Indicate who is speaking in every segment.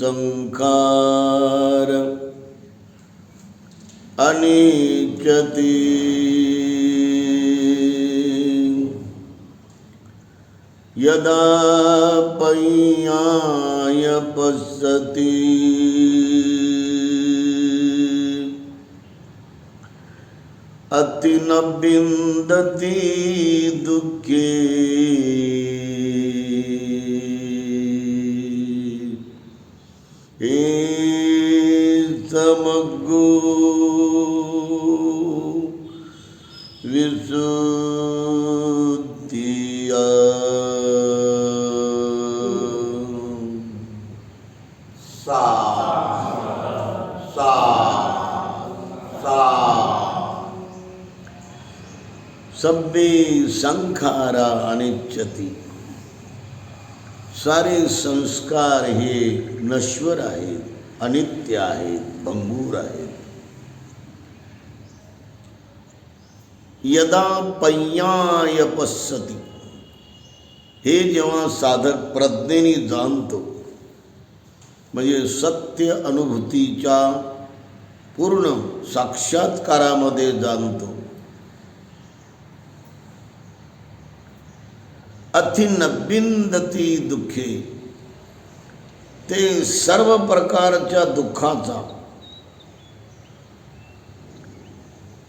Speaker 1: संकार अनीचति यदा पञ्य पश्यति। अतिन विन्दति दुःखे। सब्बे संखारा अनिच्छती। सारे संस्कार हे नश्वर आहेत अनित्य आहेत भंगूर आहेत। यदा पय्याय पसती हे जेव्हा साधक प्रज्ञेने जाणतो म्हणजे सत्य अनुभूतीच्या पूर्ण साक्षात्कारामध्ये जाणतो अतिनबिंदती दुखे। ते सर्व प्रकारच्या दुःखाचा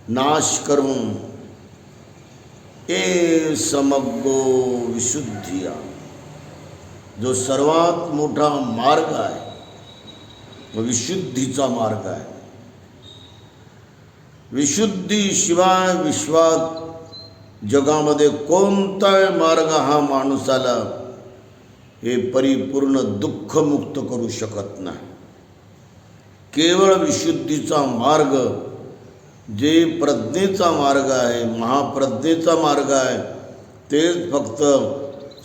Speaker 1: नाश करून ए समग्गो विशुद्धिया। जो सर्वात मोठा मार्ग आहे तो विशुद्धीचा मार्ग आहे। विशुद्धीशिवाय विश्वात जगामध्ये कोणता मार्ग हा माणसाला हे परिपूर्ण दुःखमुक्त करू शकत नाही. केवळ विशुद्धीचा मार्ग जे प्रज्ञेचा मार्ग आहे महाप्रज्ञेचा मार्ग आहे तेच फक्त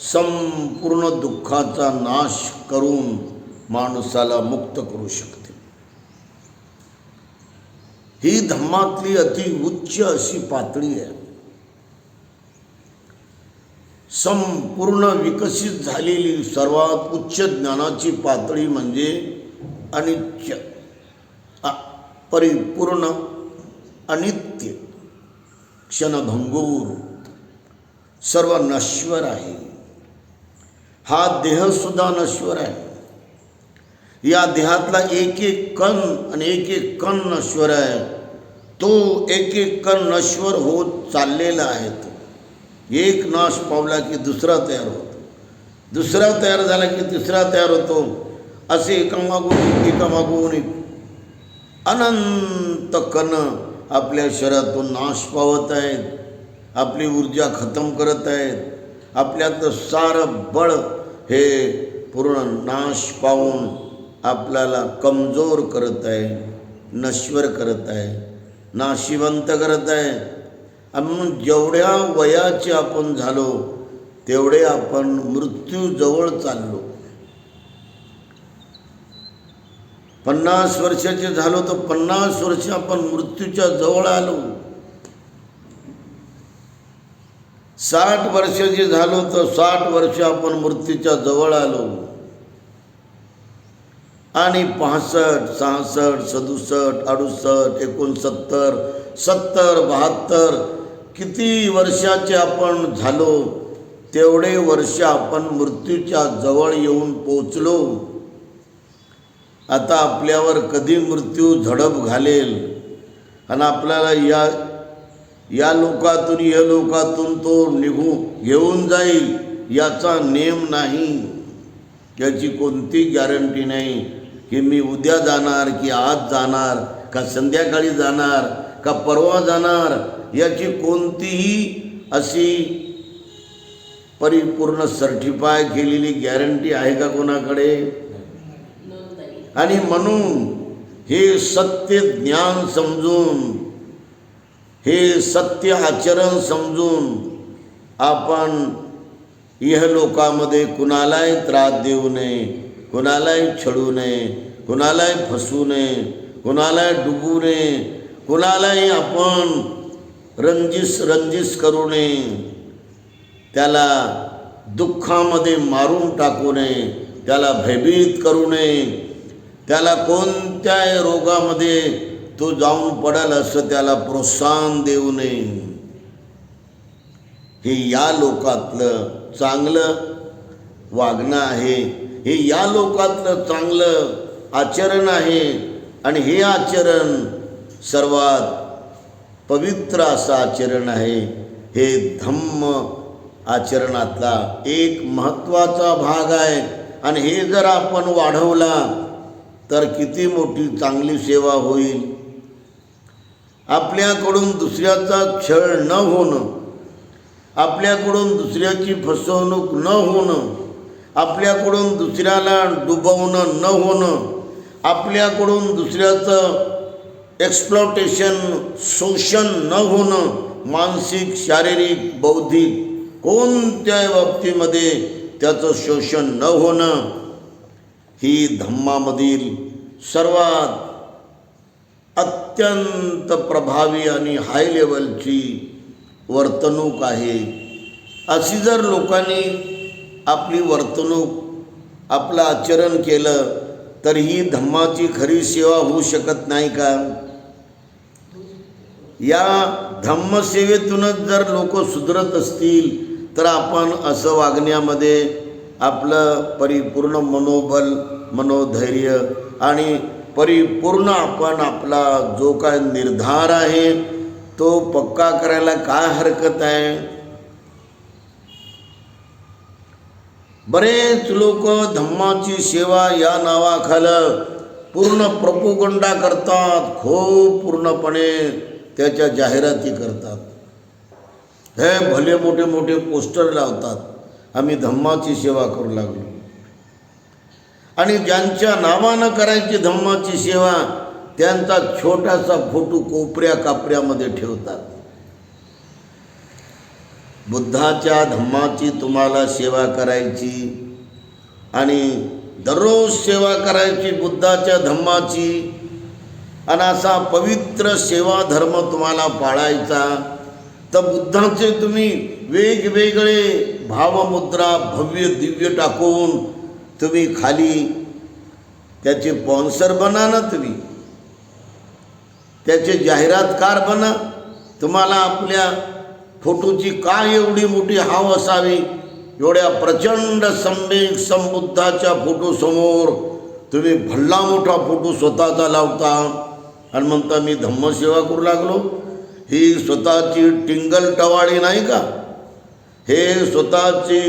Speaker 1: संपूर्ण दुःखाचा नाश करून माणसाला मुक्त करू शकते. ही धम्मातली अति उच्च अशी पातळी आहे. संपूर्ण विकसित झालेली सर्वात उच्च ज्ञानाची पातळी म्हणजे अनित्य. परिपूर्ण अनित्य. क्षणभंगूर. सर्व नश्वर आहे. हा देहसुद्धा नश्वर आहे. या देहातला एक एक कण आणि एक एक कण नश्वर आहे. तो एक एक कण नश्वर होत चाललेला आहे तो. एक नाश पावला की दुसरा तयार होतो. दुसरा तयार झाला की तिसरा तयार होतो. असे एकामागून एकामागून एक अनंत कण आपल्या शरीरातून नाश पावत आहेत. आपली ऊर्जा खतम करत आहेत. आपल्यातलं सारं बळ हे पूर्ण नाश पाहून आपल्याला कमजोर करत आहे नश्वर करत आहे नाशिवंत करत आहे. आणि मग जेवढ्या वयाचे आपण झालो तेवढे आपण मृत्यूजवळ चाललो. पन्नास वर्षाचे झालो तर पन्नास वर्ष आपण मृत्यूच्या जवळ आलो. साठ वर्षाचे झालो तर साठ वर्ष आपण मृत्यूच्या जवळ आलो. आणि पासष्ट सहासष्ट सदुसष्ट अडुसष्ट एकोणसत्तर सत्तर बहात्तर किती वर्षाचे आपण झालो तेवढे वर्ष आपण मृत्यूच्या जवळ येऊन पोचलो आता आपल्यावर कधी मृत्यू झडप घालेल? आणि आपल्याला या या लोकातून या लोकातून तो निघू घेऊन जाईल याचा नेम नाही. याची कोणती गॅरंटी नाही की मी उद्या जाणार की आज जाणार का संध्याकाळी जाणार का परवा जाणार याची कोणतीही अशी परिपूर्ण सर्टिफाय केलेली गॅरंटी आहे का कोणाकडे? आणि म्हणून हे सत्य ज्ञान समजून हे सत्य आचरण समजून आपण इहलोकामध्ये कुणालाही त्रास देऊ नये कुणालाही छळू नये कुणालाही फसू नये कुणालाही डुबू नये कुणालाही आपण रंजिस रंजिस करू नये. त्याला दुःखामध्ये मारून टाकू नये. त्याला भयभीत करू नये. त्याला कोणत्याही रोगामध्ये तो जाऊन पडेल असं त्याला प्रोत्साहन देऊ नये. हे या लोकातलं चांगलं वागणं आहे. हे या लोकातलं चांगलं आचरण आहे. आणि हे आचरण सर्वात पवित्र असं आचरण आहे. हे धम्म आचरणातला एक महत्त्वाचा भाग आहे. आणि हे जर आपण वाढवला तर किती मोठी चांगली सेवा होईल. आपल्याकडून दुसऱ्याचा छळ न होणं आपल्याकडून दुसऱ्याची फसवणूक न होणं आपल्याकडून दुसऱ्याला डुबवणं न होणं आपल्याकडून दुसऱ्याचं एक्सप्लॉटेशन शोषण न होणं मानसिक शारीरिक बौद्धिक कोणत्याही बाबतीमध्ये त्याचं शोषण न होणं ही धम्मामधील सर्वात अत्यंत प्रभावी आणि हाय लेवलची वर्तणूक आहे. अशी जर लोकांनी आपली वर्तणूक आपलं आचरण केलं तर ही धम्माची खरी सेवा होऊ शकत नाही का? या धम्मसेवेतूनच जर लोक सुधरत असतील तर आपण असं वागण्यामध्ये आपलं परिपूर्ण मनोबल मनोधैर्य आणि परिपूर्ण आपण आपला जो काय निर्धार आहे तो पक्का करायला काय हरकत आहे? बरेच लोक धम्माची सेवा या नावाखालं पूर्ण प्रपोगंडा करतात खूप पूर्णपणे. त्याच्या जाहिराती करतात. हे भले मोठे मोठे पोस्टर लावतात. आम्ही धम्माची सेवा करू लागलो. आणि ज्यांच्या नावानं करायची धम्माची सेवा त्यांचा छोटासा फोटो कोपऱ्या कापऱ्यामध्ये ठेवतात. बुद्धाच्या धम्माची तुम्हाला सेवा करायची आणि दररोज सेवा करायची बुद्धाच्या धम्माची आणि असा पवित्र सेवा धर्म तुम्हाला पाळायचा. तर बुद्धाचे तुम्ही वेगवेगळे भावमुद्रा भव्य दिव्य टाकून तुम्ही खाली त्याचे स्पॉन्सर बना ना तुम्ही. त्याचे जाहिरातकार बना. तुम्हाला आपल्या फोटोची काय एवढी मोठी हाव असावी? एवढ्या प्रचंड सम्यक संबुद्धाच्या फोटोसमोर तुम्ही भल्ला मोठा फोटो स्वतःचा लावता. आणि म्हणता मी धम्मसेवा करू लागलो. ही स्वतःची टिंगल टवाळी नाही का? हे स्वतःची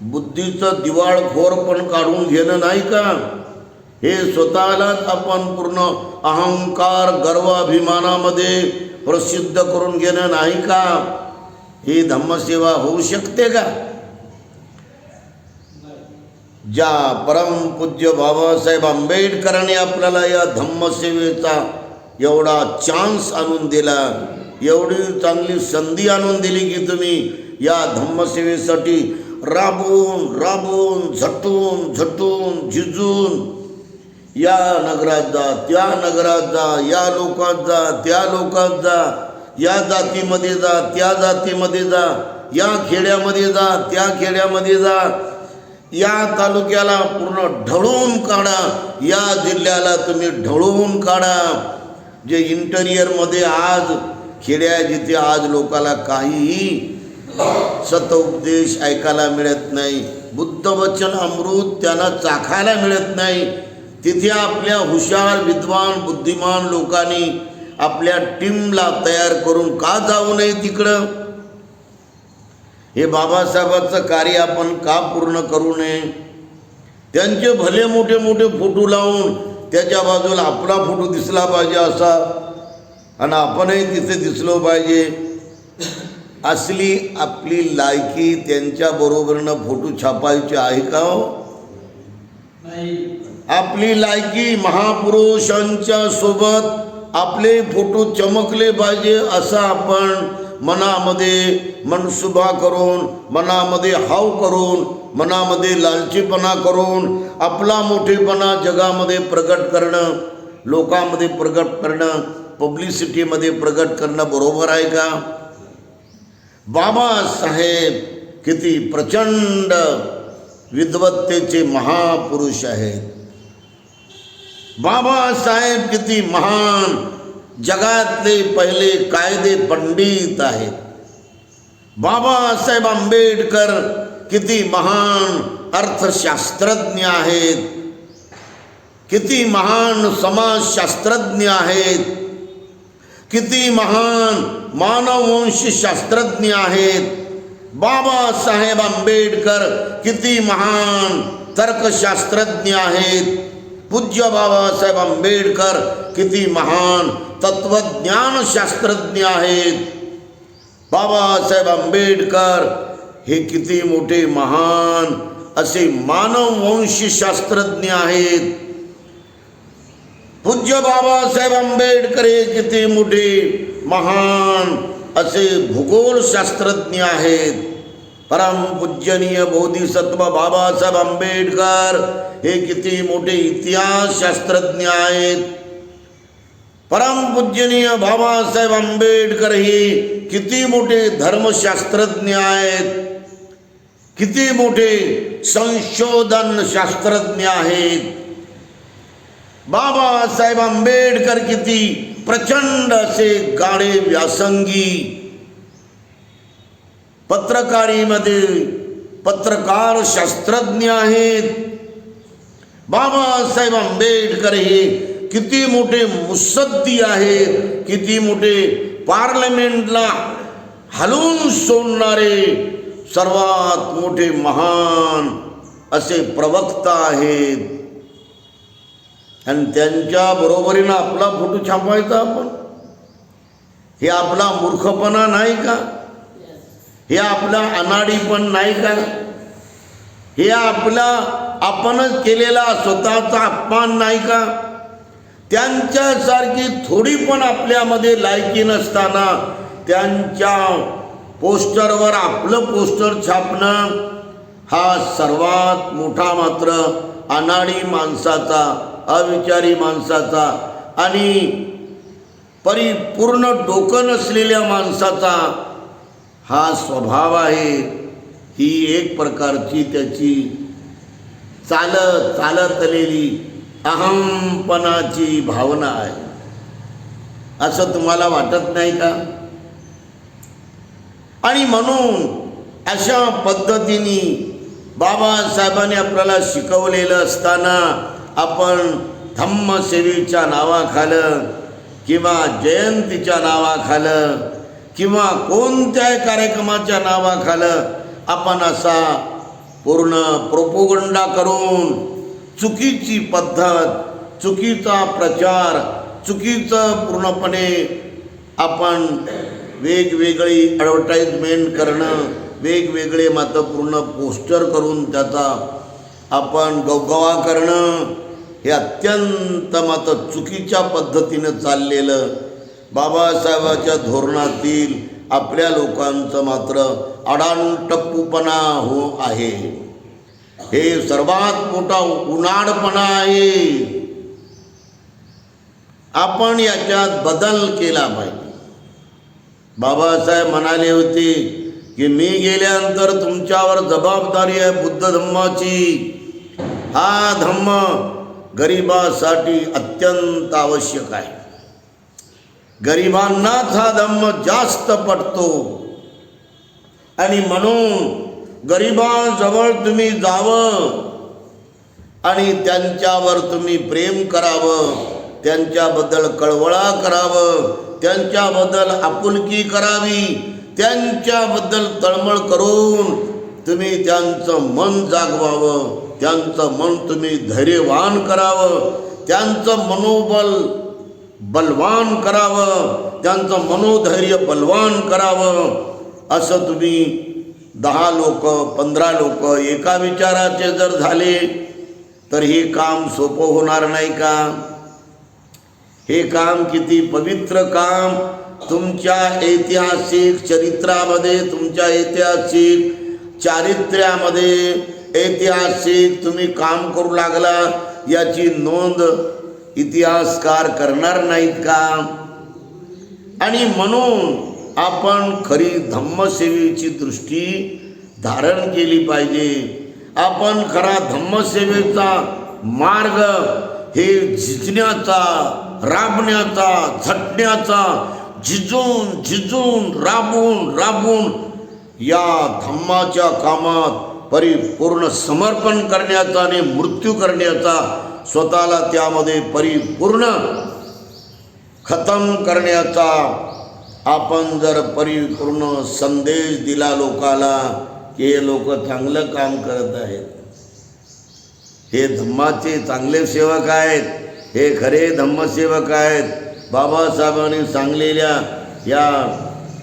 Speaker 1: बुद्धीचं दिवाळखोर पण काढून घेणं नाही का? हे स्वतःलाच आपण पूर्ण अहंकार गर्वाभिमानामध्ये प्रसिद्ध करून घेणं नाही का? ही धम्मसेवा होऊ शकते का? ज्या परमपूज्य बाबासाहेब आंबेडकरांनी आपल्याला या धम्मसेवेचा एवढा चान्स आणून दिला. एवढी चांगली संधी आणून दिली की तुम्ही या धम्मसेवेसाठी राबून राबून झटून झटून झिजून या नगरात जा त्या नगरात जा या लोकात जा त्या लोकात जा या जातीमध्ये जा त्या जातीमध्ये जा या खेड्यामध्ये जा त्या खेड्यामध्ये जा. या तालुक्याला पूर्ण ढळून काढा. या जिल्ह्याला तुम्ही ढळून काढा. जे इंटेरियरमध्ये आज खेड्या जिथे आज लोकाला काहीही सतउपदेश ऐकायला मिळत नाही. बुद्धवचन अमृत त्यांना चाखायला मिळत नाही. तिथे आपल्या हुशार विद्वान बुद्धिमान लोकांनी आपल्या टीमला तयार करून का जाऊ नये तिकडं? हे बाबासाहेबांचं कार्य आपण का पूर्ण करू नये? त्यांचे भले मोठे मोठे फोटो लावून त्याच्या बाजूला आपला फोटो दिसला पाहिजे असा. आणि आपणही तिथे दिसलो पाहिजे. असली आपली लायकी त्यांच्या बरोबरनं फोटो छापायची आहे का हो? आपली लायकी महापुरुषांच्या सोबत आपले फोटो चमकले पाहिजे असं आपण मनामध्ये मनसुभा करून मनामध्ये हाव करून मनामध्ये लालचीपणा करून आपला मोठेपणा जगामध्ये प्रगट करणं लोकांमध्ये प्रगट करणं पब्लिसिटीमध्ये प्रगट करणं बरोबर आहे का? बाबासाहेब किती प्रचंड विद्वत्तेचे महापुरुष आहेत. बाबासाहेब किती महान जगातले पहिले कायदे पंडित आहेत. बाबासाहेब आंबेडकर किती महान अर्थशास्त्रज्ञ आहेत. किती महान समाजशास्त्रज्ञ आहेत. किती महान मानववंशशास्त्रज्ञ आहेत. बाबासाहेब आंबेडकर किती महान तर्कशास्त्रज्ञ आहेत. पूज्य बाबासाहेब आंबेडकर किती महान तत्वज्ञानशास्त्रज्ञ आहेत. बाबासाहेब आंबेडकर हे किती मोठे महान असे मानववंशशास्त्रज्ञ आहेत. पूज्य बाबासाहेब आंबेडकर हे किती मोठे महान असे भूगोलशास्त्रज्ञ आहेत. परमपूजनीय बोधिसत्व बाबासाहेब आंबेडकर हे किती मोठे इतिहासशास्त्रज्ञ आहेत. परमपूजनीय बाबासाहेब आंबेडकर हे किती मोठे धर्मशास्त्रज्ञ आहेत. किती मोठे संशोधन शास्त्रज्ञ आहेत. बाबासाहेब आंबेडकर किती प्रचंड असे गाणे व्यासंगी. पत्रकारीमध्ये पत्रकार शास्त्रज्ञ आहेत. बाबासाहेब आंबेडकर हे किती मोठे मुसद्दी आहेत किती मोठे पार्लमेंटला हलवून सोडणारे सर्वात मोठे महान असे प्रवक्ता आहेत. आणि त्यांच्या बरोबरीनं आपला फोटो छापायचा आपण. हे आपला मूर्खपणा नाही का? हे आपला अनाडीपण नाही का? हे आपला आपणच केलेला स्वतःचा अपमान नाही का? त्यांच्यासारखी थोडी पण आपल्यामध्ये लायकी नसताना त्यांच्या पोस्टरवर आपलं पोस्टर छापणं हा सर्वात मोठा मात्र अनाडी माणसाचा अविचारी माणसाचा आणि परिपूर्ण डोकं नसलेल्या माणसाचा हा स्वभाव आहे. ही एक प्रकारची त्याची चालत चालत आलेली अहमपणाची भावना आहे. असं तुम्हाला वाटत नाही का? आणि म्हणून अशा पद्धतीने बाबासाहेबांनी आपल्याला शिकवलेलं असताना आपण धम्मसेवीच्या नावाखालं किंवा जयंतीच्या नावाखालं किंवा कोणत्याही कार्यक्रमाच्या नावाखालं आपण असा पूर्ण प्रोपोगंडा करून चुकीची पद्धत चुकीचा प्रचार चुकीचं पूर्णपणे आपण वेगवेगळी ॲडव्हर्टाईजमेंट करणं वेगवेगळे मात्र पूर्ण पोस्टर करून त्याचा आपण गवगवा करणं हे अत्यंत मात्र चुकीच्या पद्धतीनं चाललेलं बाबासाहेबाच्या धोरणातील आपल्या लोकांचं मात्र अडाणटप्पूपणा हो आहे. हे सर्वात मोठा उन्हाळपणा आहे. आपण याच्यात बदल केला पाहिजे. बाबासाहेब म्हणाले होते की मी गेल्यानंतर तुमच्यावर जबाबदारी आहे बुद्ध धम्माची. हा धम्म गरिबासाठी अत्यंत आवश्यक आहे. गरिबांनाच हा धम्म जास्त पडतो. आणि म्हणून गरिबांजवळ तुम्ही जावं आणि त्यांच्यावर तुम्ही प्रेम करावं त्यांच्याबद्दल कळवळा करावं. त्यांच्याबद्दल आपुलकी करावी. त्यांच्याबद्दल तळमळ करून तुम्ही त्यांचं मन जागवावं. त्यांचं मन तुम्ही धैर्यवान करावं. त्यांचं मनोबल बलवान करावं. त्यांचं मनोधैर्य बलवान करावं. असं तुम्ही दहा लोक पंधरा लोक एका विचाराचे जर झाले तर हे काम सोपं होणार नाही का? हे काम किती पवित्र काम. तुमच्या ऐतिहासिक चरित्रामध्ये तुमच्या ऐतिहासिक चारित्र्यामध्ये ऐतिहासिक तुम्ही काम करू लागला याची नोंद इतिहासकार करणार नाहीत का? आणि म्हणून आपण खरी धम्मसेवेची दृष्टी धारण केली पाहिजे. आपण खरा धम्मसेवेचा मार्ग हे झिजण्याचा राबण्याचा झटण्याचा झिजून झिजून राबून राबून या धम्माच्या कामात परिपूर्ण समर्पण करण्याचा आणि मृत्यू करण्याचा स्वतःला त्यामध्ये परिपूर्ण खतम करण्याचा आपण जर परिपूर्ण संदेश दिला लोकाला की हे लोक चांगलं काम करत आहेत हे धम्माचे चांगले सेवक आहेत हे खरे धम्मसेवक आहेत. बाबासाहेबांनी सांगलेल्या या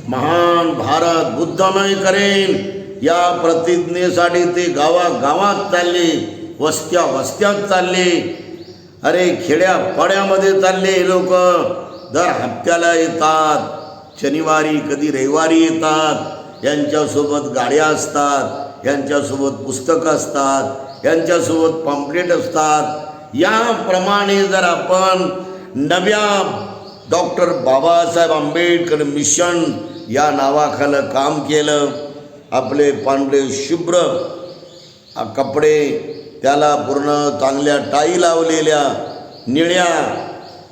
Speaker 1: महान भारत बुद्धमय करेन. या प्रतिज्ञेसाठी ते गावागावात चालले वस्त्या वस्त्यात चालले. अरे खेड्या पाड्यामध्ये चालले हे लोक. दर हप्त्याला येतात. शनिवारी कधी रविवारी येतात. यांच्यासोबत गाड्या असतात यांच्यासोबत पुस्तकं असतात यांच्यासोबत पॉम्पलेट असतात. याप्रमाणे जर आपण नव्या डॉक्टर बाबासाहेब आंबेडकर मिशन या नावाखालं काम केलं आपले पांढरे शुभ्र कपडे त्याला पूर्ण चांगल्या टाई लावलेल्या निळ्या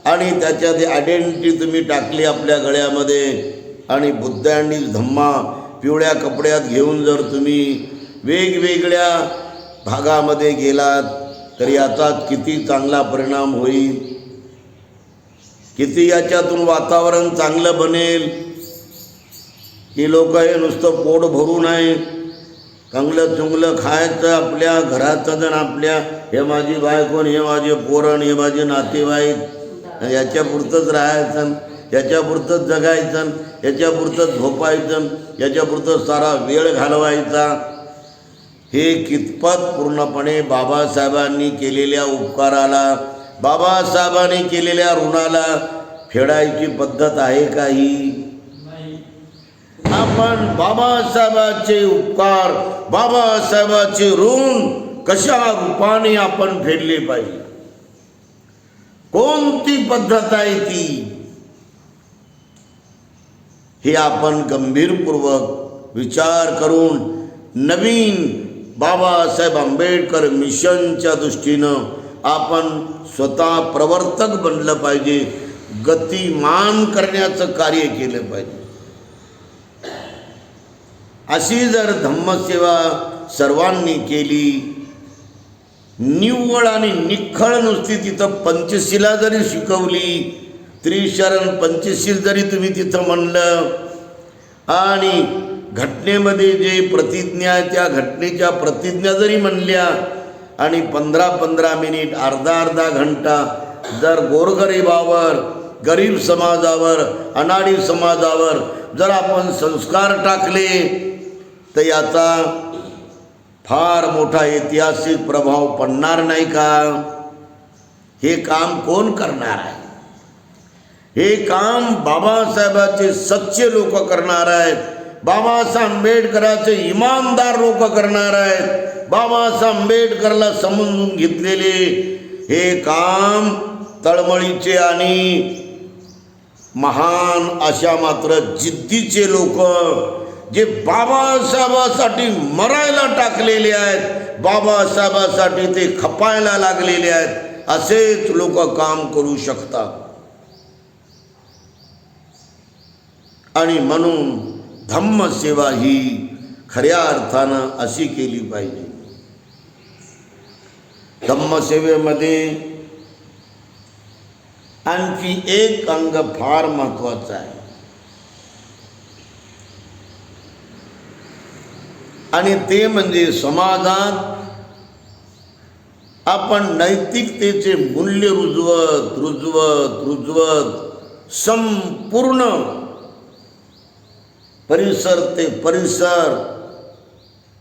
Speaker 1: आणि त्याच्यात आयडेंटिटी तुम्ही टाकली आपल्या गळ्यामध्ये आणि बुद्ध आणि धम्मा पिवळ्या कपड्यात घेऊन जर तुम्ही वेगवेगळ्या भागामध्ये गेलात तर याचा किती चांगला परिणाम होईल? किती याच्यातून वातावरण चांगलं बनेल? की लोक हे नुसतं पोट भरू नये चांगलं चुंगलं खायचं आपल्या घराचं जण आपल्या हे माझी बायकोन हे माझे पोरण हे माझे नातेवाईक. याच्यापुरतंच राहायचं याच्यापुरतंच जगायचं याच्यापुरतंच झोपायचं याच्यापुरतं सारा वेळ घालवायचा. हे कितपत पूर्णपणे बाबासाहेबांनी केलेल्या उपकाराला बाबासाहेबांनी केलेल्या ऋणाला फेडायची पद्धत आहे काही? आपण बाबासाहेबाचे उपकार बाबासाहेबाचे ऋण कशा रूपाने आपण फेडले पाहिजे? कोणती पद्धत आहे ती? हे आपण गंभीरपूर्वक विचार करून नवीन बाबासाहेब आंबेडकर मिशनच्या दृष्टीनं आपण स्वतः प्रवर्तक बनलं पाहिजे गतिमान करण्याचं कार्य केलं पाहिजे. अशी जर धम्मसेवा सर्वांनी केली निव्वळ आणि निखळ नुसती तिथं पंचशिला जरी शिकवली त्रिशरण पंचशील जरी तुम्ही तिथं म्हणलं आणि घटनेमध्ये जे प्रतिज्ञा त्या घटनेच्या प्रतिज्ञा जरी म्हणल्या आणि पंधरा पंधरा मिनिट अर्धा अर्धा घंटा जर गोरगरिबावर गरीब समाजावर अनाडी समाजावर जर आपण संस्कार टाकले तर याचा फार मोठा ऐतिहासिक प्रभाव पडणार नाही का? हे काम कोण करणार आहे? हे काम बाबासाहेबाचे सच्चे लोक करणार आहेत. बाबासाहेब आंबेडकराचे इमानदार लोक करणार आहेत. बाबासाहेब आंबेडकरला समजून घेतलेले हे काम तळमळीचे आणि महान अशा मात्र जिद्दीचे लोक जे बाबासाहेबासाठी मरायला टाकलेले आहेत. बाबासाहेबासाठी ते खपायला लागलेले आहेत. असेच लोक काम करू शकतात. आणि म्हणून धम्मसेवा ही खऱ्या अर्थानं अशी केली पाहिजे. धम्मसेवेमध्ये आणखी एक अंग फार महत्वाचं आहे. आणि ते म्हणजे समाजात आपण नैतिकतेचे मूल्य रुजवत रुजवत रुजवत संपूर्ण परिसर ते परिसर.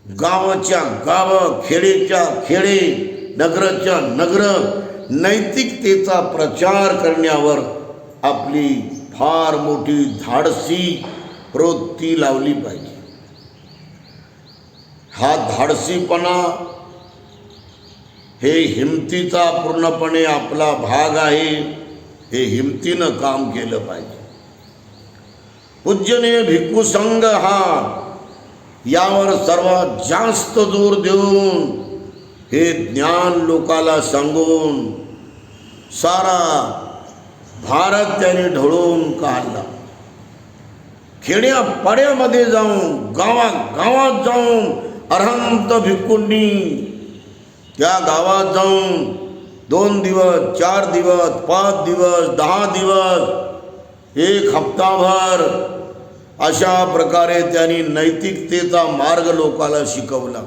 Speaker 1: गावाच्या गाव खेडेच्या खेडे नगराच्या नगर नैतिकतेचा प्रचार करण्यावर आपली फार मोठी धाडसी प्रवृत्ती लावली पाहिजे. हा धाडसीपणा हे हिमतीचा पूर्णपणे आपला भाग आहे हे हिमतीनं काम केलं पाहिजे. पूज्यनीय भिक्खू संघ हा. यावर सर्वात जास्त जोर देऊन हे ज्ञान लोकाला सांगून सारा भारत त्याने ढळून काढला. खेड्यापाड्यामध्ये जाऊन गावागावात जाऊन अरहंत भिक्कूंनी त्या गावात जाऊन दोन दिवस चार दिवस पाच दिवस दहा दिवस एक हप्ताभर अशा प्रकारे त्यांनी नैतिकतेचा मार्ग लोकाला शिकवला.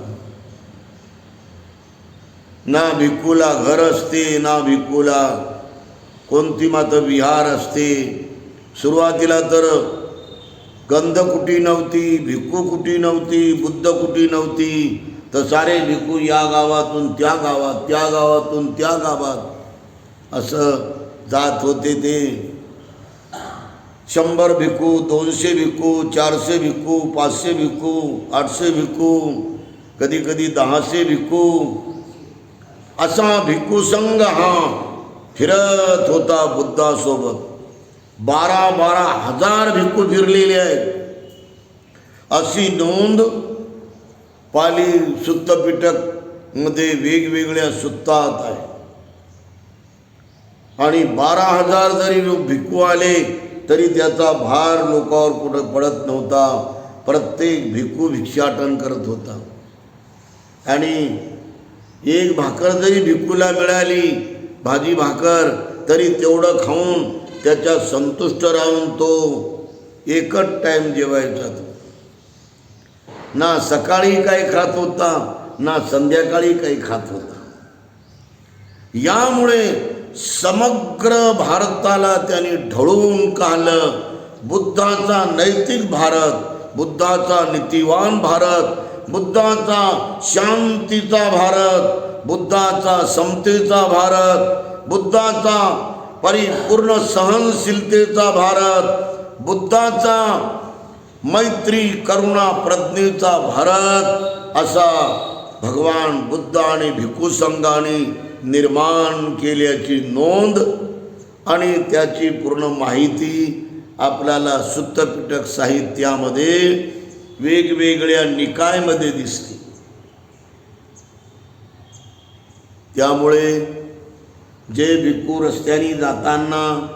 Speaker 1: ना भिक्कूला घर असते ना भिक्कूला कोणती मात्र विहार असते. सुरुवातीला तर गंधकुटी नव्हती भिक्खू कुटी नव्हती बुद्ध कुटी नव्हती. तर सारे भिक्खू या गावातून त्या गावात त्या गावातून त्या गावात असं जात होते ते. शंभर भिक्खू दोनशे भिक्खू चारशे भिक्खू पाचशे भिक्खू आठशे भिक्खू कधी कधी दहाशे भिक्खू असा भिक्खू संघ हा फिरत होता बुद्धासोबत. बारा बारा हजार भिक्खू फिरलेले आहेत. अशी नोंद पाली सुत्तपीठकमध्ये वेगवेगळ्या सुत्तात आहे. आणि बारा हजार जरी लोक भिक्खू आले तरी त्याचा भार लोकांवर कुठं पडत नव्हता. प्रत्येक भिक्खू भिक्षाटन करत होता. आणि एक भाकर जरी भिक्खूला मिळाली भाजी भाकर तरी तेवढं खाऊन त्याच्या संतुष्ट राहून तो एकच टाईम जेवायचा. तो ना सकाळी काही खात होता ना संध्याकाळी काही खात होता. यामुळे समग्र भारताला त्यांनी ढळून काढलं. बुद्धाचा नैतिक भारत बुद्धाचा नीतिवान भारत बुद्धाचा शांतीचा भारत बुद्धाचा समतेचा भारत बुद्धाचा परिपूर्ण सहनशीलतेचा भारत बुद्धाचा मैत्री करुणा प्रज्ञेचा भारत असा भगवान बुद्ध आणि भिक्खू संघाने निर्माण केल्याची नोंद आणि त्याची पूर्ण माहिती आपल्याला सुत्तपिटक साहित्यामध्ये वेगवेगळ्या निकायमध्ये दिसते. त्यामुळे जे भिक्खू रस्त्याने जाताना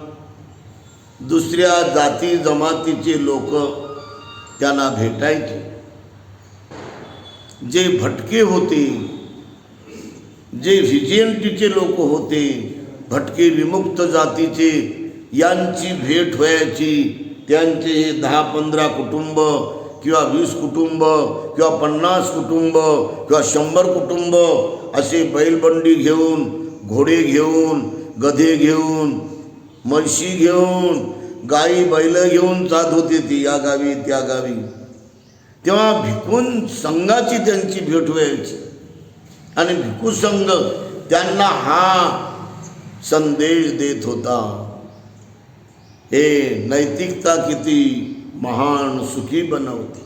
Speaker 1: दुसऱ्या जाती जमातीचे लोक त्यांना भेटायचे. जे भटके होते जे व्हिजिएंटीचे लोक होते भटके विमुक्त जातीचे यांची भेट व्हायची त्यांचे हे दहा पंधरा कुटुंब किंवा वीस कुटुंब किंवा पन्नास कुटुंब किंवा शंभर कुटुंब असे बैलबंडी घेऊन घोडे घेऊन गधे घेऊन म्हशी घेऊन गाई बैल घेऊन जात होते ती या गावी त्या गावी. तेव्हा भिकून संघाची त्यांची भेट व्हायची आणि भिकू संघ त्यांना हा संदेश देत होता. हे नैतिकता किती महान सुखी बनवते.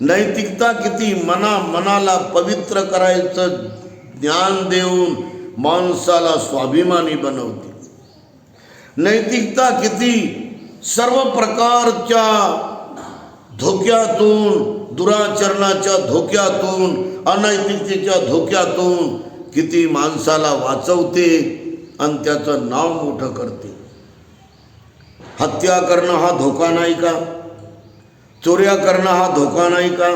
Speaker 1: नैतिकता किती मना मनाला पवित्र करायचं ज्ञान देऊन माणसाला स्वाभिमानी बनवते. नैतिकता किती सर्व प्रकारच्या धोक्यातून दुराचरणाच्या धोक्यातून अनैतिकतेच्या धोक्यातून किती माणसाला वाचवते आणि त्याचं नाव मोठं करते. हत्या करणं हा धोका नाही का? चोऱ्या करणं हा धोका नाही का?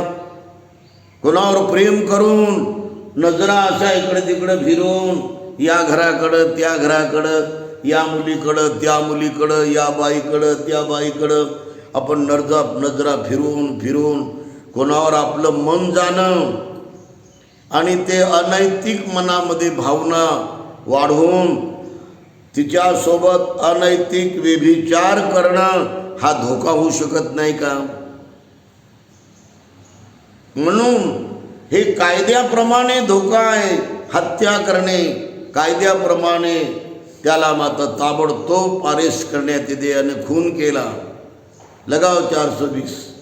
Speaker 1: कोणावर प्रेम करून नजरा अशा इकडे तिकडे फिरून या घराकडं त्या घराकडं या मुलीकडं त्या मुलीकडं या बाईकडं त्या बाईकडं आपण नरजा नजरा फिरून फिरून कोणावर आपलं मन जाणं आणि ते अनैतिक मनामध्ये भावना वाढवून तिच्यासोबत अनैतिक व्यभिचार करणं हा धोका होऊ शकत नाही का? म्हणून हे कायद्याप्रमाणे धोका आहे हत्या करणे. कायद्याप्रमाणे त्याला मात्र ताबडतोब पारेश करण्यात येते आणि खून केला. लगाव चारशे वीस.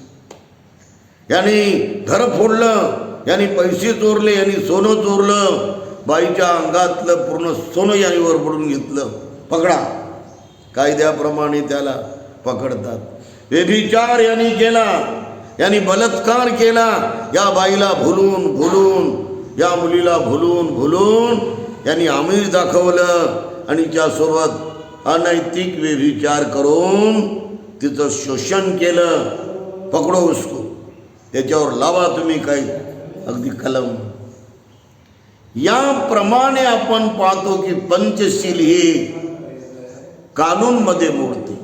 Speaker 1: यांनी घर फोडलं. यांनी पैसे चोरले यांनी सोनं चोरलं. बाईच्या अंगातलं पूर्ण सोनं यांनी वर पडून घेतलं. पकडा. कायद्याप्रमाणे त्याला पकडतात. व्यभिचार यांनी केला. यांनी बलात्कार केला. या बाईला भुलून भुलून या मुलीला भुलून भुलून यांनी आमिष दाखवलं. आणि त्यासोबत अनैतिक व्यभिचार करून तिचं शोषण केलं. पकडो उसको. त्याच्यावर लावा तुम्ही काही. अगदी कलम. याप्रमाणे आपण पाहतो की पंचशील ही कानूनमध्ये मोडते.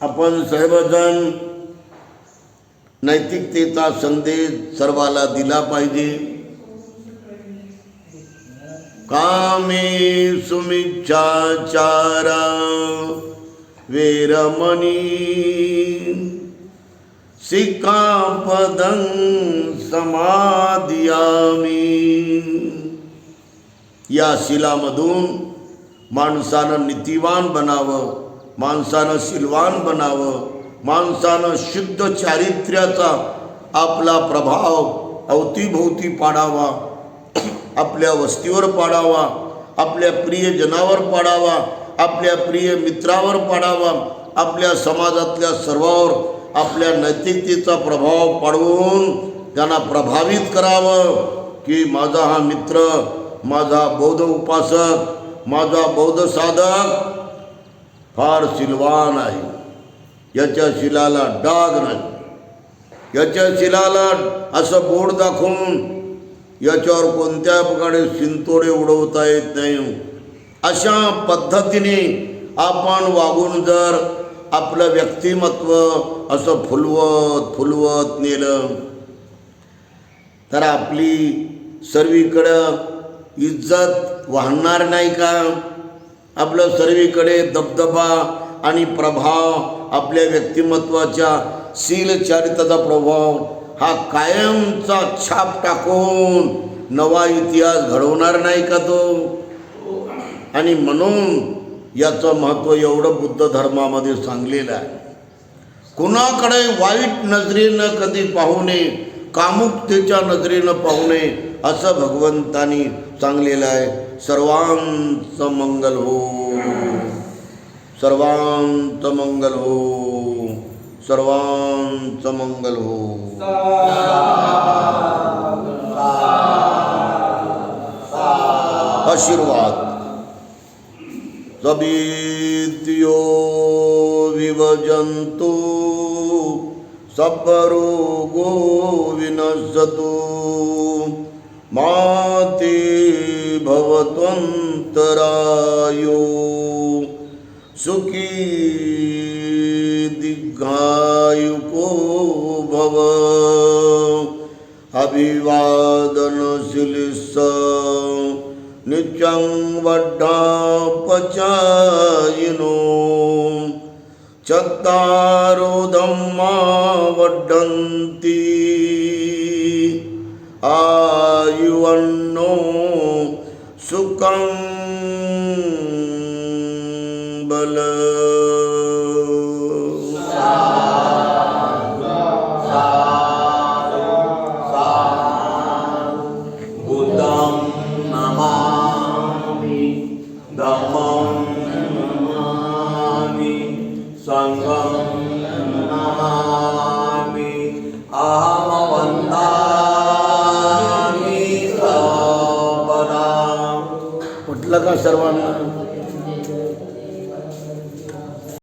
Speaker 1: आपण सर्वजण नैतिकतेचा संदेश सर्वाला दिला पाहिजे. कामे सुमिच्छाचार वेरमणी. सिक्कापदं समाधियामी। या शिलामधून माणसानं नीतिवान बनावं माणसानं शिलवान बनावं माणसानं शुद्ध चारित्र्याचा आपला प्रभाव अवतीभोवती पाडावा आपल्या वस्तीवर पाडावा आपल्या प्रिय जनावर पाडावा आपल्या प्रिय मित्रावर पाडावा आपल्या समाजातल्या सर्वावर आपल्या नैतिकतेचा प्रभाव पाडवून त्यांना प्रभावित करावं की माझा हा मित्र माझा बौद्ध उपासक माझा बौद्ध साधक फार शिलवान आहे. याच्या शिलाला डाग नाही. याच्या शिलाला असं बोर्ड दाखवून याच्यावर कोणत्या प्रकारे शिंतोडे उडवता येत नाही. अशा पद्धतीने आपण वागून जर आपलं व्यक्तिमत्व असं फुलवत फुलवत नेलं. तर आपली सर्वीकडं इज्जत वाहणार नाही का? आपलं सर्वीकडे दबदबा आणि प्रभाव आपल्या व्यक्तिमत्वाच्या शील प्रभाव हा कायमचा छाप टाकून नवा इतिहास घडवणार नाही का तो? आणि म्हणून याचं महत्त्व एवढं बुद्ध धर्मामध्ये सांगलेलं आहे. कुणाकडे वाईट नजरेनं कधी पाहू नये कामुकतेच्या नजरेनं पाहू नये असं भगवंतानी सांगलेलं आहे. सर्वांचं मंगल हो. सर्वांचं मंगल हो. सर्वांचं मंगल हो. आशीर्वाद. सबीत्यो विभजन्तु सबरोगो विनश्यतु माते भवत्वन्तरायो सुखी दीर्घायुको भव। अभिवादनशीलिस्स નિત્યં વડ્ડાપચાયિનો ચત્તારો ધમ્મા વડ્ડંતી આયુવન્નો સુકં